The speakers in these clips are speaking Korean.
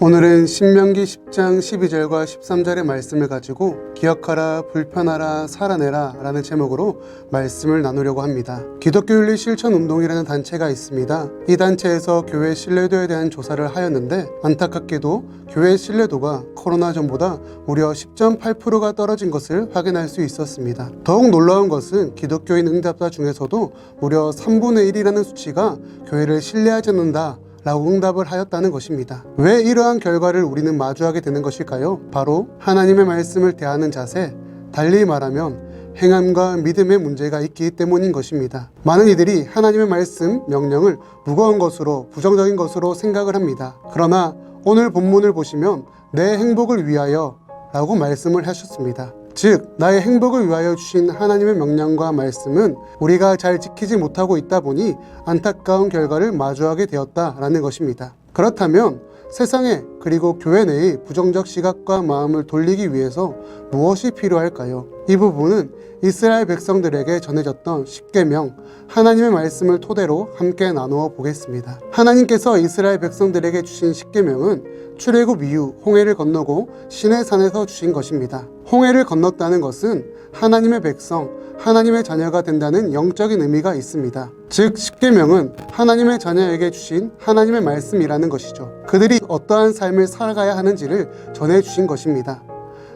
오늘은 신명기 10장 12절과 13절의 말씀을 가지고 기억하라, 불편하라, 살아내라 라는 제목으로 말씀을 나누려고 합니다. 기독교 윤리 실천 운동이라는 단체가 있습니다. 이 단체에서 교회 신뢰도에 대한 조사를 하였는데 안타깝게도 교회 신뢰도가 코로나 전보다 무려 10.8%가 떨어진 것을 확인할 수 있었습니다. 더욱 놀라운 것은 기독교인 응답자 중에서도 무려 3분의 1이라는 수치가 교회를 신뢰하지 않는다 라고 응답을 하였다는 것입니다. 왜 이러한 결과를 우리는 마주하게 되는 것일까요? 바로 하나님의 말씀을 대하는 자세, 달리 말하면 행함과 믿음의 문제가 있기 때문인 것입니다. 많은 이들이 하나님의 말씀, 명령을 무거운 것으로, 부정적인 것으로 생각을 합니다. 그러나 오늘 본문을 보시면 내 행복을 위하여 라고 말씀을 하셨습니다. 즉, 나의 행복을 위하여 주신 하나님의 명령과 말씀은 우리가 잘 지키지 못하고 있다 보니 안타까운 결과를 마주하게 되었다라는 것입니다. 그렇다면 세상에 그리고 교회 내의 부정적 시각과 마음을 돌리기 위해서 무엇이 필요할까요? 이 부분은 이스라엘 백성들에게 전해졌던 십계명 하나님의 말씀을 토대로 함께 나누어 보겠습니다. 하나님께서 이스라엘 백성들에게 주신 십계명은 출애굽 이후 홍해를 건너고 시내 산에서 주신 것입니다. 홍해를 건넜다는 것은 하나님의 백성, 하나님의 자녀가 된다는 영적인 의미가 있습니다. 즉 십계명은 하나님의 자녀에게 주신 하나님의 말씀이라는 것이죠. 그들이 어떠한 삶을 살아가야 하는지를 전해 주신 것입니다.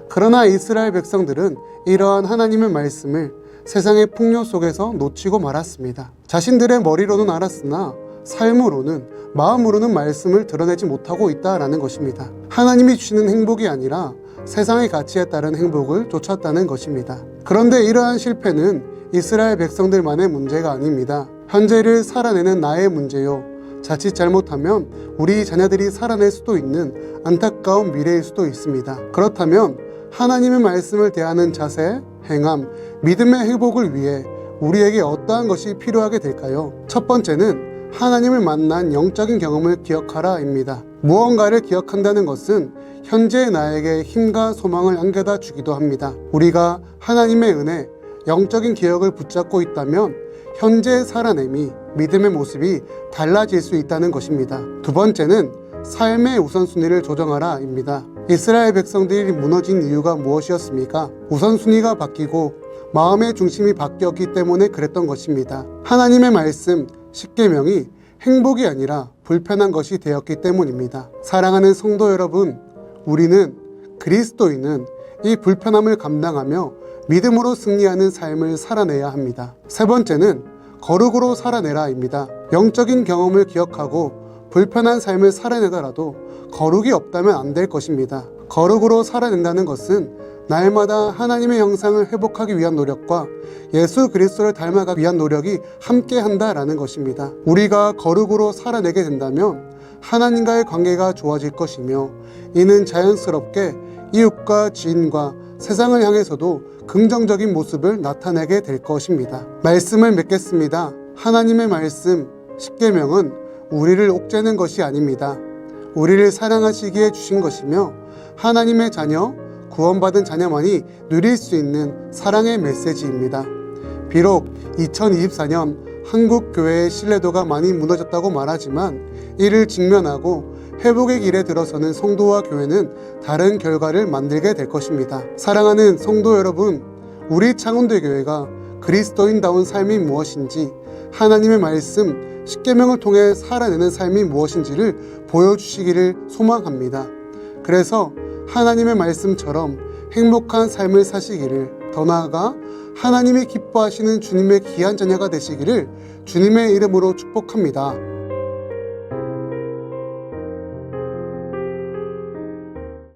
그러나 이스라엘 백성들은 이러한 하나님의 말씀을 세상의 풍요 속에서 놓치고 말았습니다. 자신들의 머리로는 알았으나 삶으로는 마음으로는 말씀을 드러내지 못하고 있다라는 것입니다. 하나님이 주시는 행복이 아니라 세상의 가치에 따른 행복을 쫓았다는 것입니다. 그런데 이러한 실패는 이스라엘 백성들만의 문제가 아닙니다. 현재를 살아내는 나의 문제요. 자칫 잘못하면 우리 자녀들이 살아낼 수도 있는 안타까운 미래일 수도 있습니다. 그렇다면 하나님의 말씀을 대하는 자세, 행함, 믿음의 회복을 위해 우리에게 어떠한 것이 필요하게 될까요? 첫 번째는 하나님을 만난 영적인 경험을 기억하라입니다. 무언가를 기억한다는 것은 현재의 나에게 힘과 소망을 안겨다 주기도 합니다. 우리가 하나님의 은혜, 영적인 기억을 붙잡고 있다면 현재의 살아냄이 믿음의 모습이 달라질 수 있다는 것입니다. 두 번째는 삶의 우선순위를 조정하라입니다. 이스라엘 백성들이 무너진 이유가 무엇이었습니까? 우선순위가 바뀌고 마음의 중심이 바뀌었기 때문에 그랬던 것입니다. 하나님의 말씀, 십계명이 행복이 아니라 불편한 것이 되었기 때문입니다. 사랑하는 성도 여러분, 우리는 그리스도인은 이 불편함을 감당하며 믿음으로 승리하는 삶을 살아내야 합니다. 세 번째는 거룩으로 살아내라입니다. 영적인 경험을 기억하고 불편한 삶을 살아내더라도 거룩이 없다면 안 될 것입니다. 거룩으로 살아낸다는 것은 날마다 하나님의 형상을 회복하기 위한 노력과 예수 그리스도를 닮아가기 위한 노력이 함께 한다라는 것입니다. 우리가 거룩으로 살아내게 된다면 하나님과의 관계가 좋아질 것이며 이는 자연스럽게 이웃과 지인과 세상을 향해서도 긍정적인 모습을 나타내게 될 것입니다. 말씀을 맺겠습니다. 하나님의 말씀, 십계명은 우리를 옥죄는 것이 아닙니다. 우리를 사랑하시기에 주신 것이며 하나님의 자녀, 구원받은 자녀만이 누릴 수 있는 사랑의 메시지입니다. 비록 2024년 한국 교회의 신뢰도가 많이 무너졌다고 말하지만 이를 직면하고 회복의 길에 들어서는 성도와 교회는 다른 결과를 만들게 될 것입니다. 사랑하는 성도 여러분, 우리 창원대 교회가 그리스도인다운 삶이 무엇인지 하나님의 말씀 십계명을 통해 살아내는 삶이 무엇인지를 보여주시기를 소망합니다. 그래서 하나님의 말씀처럼 행복한 삶을 사시기를 더 나아가 하나님이 기뻐하시는 주님의 귀한 자녀가 되시기를 주님의 이름으로 축복합니다.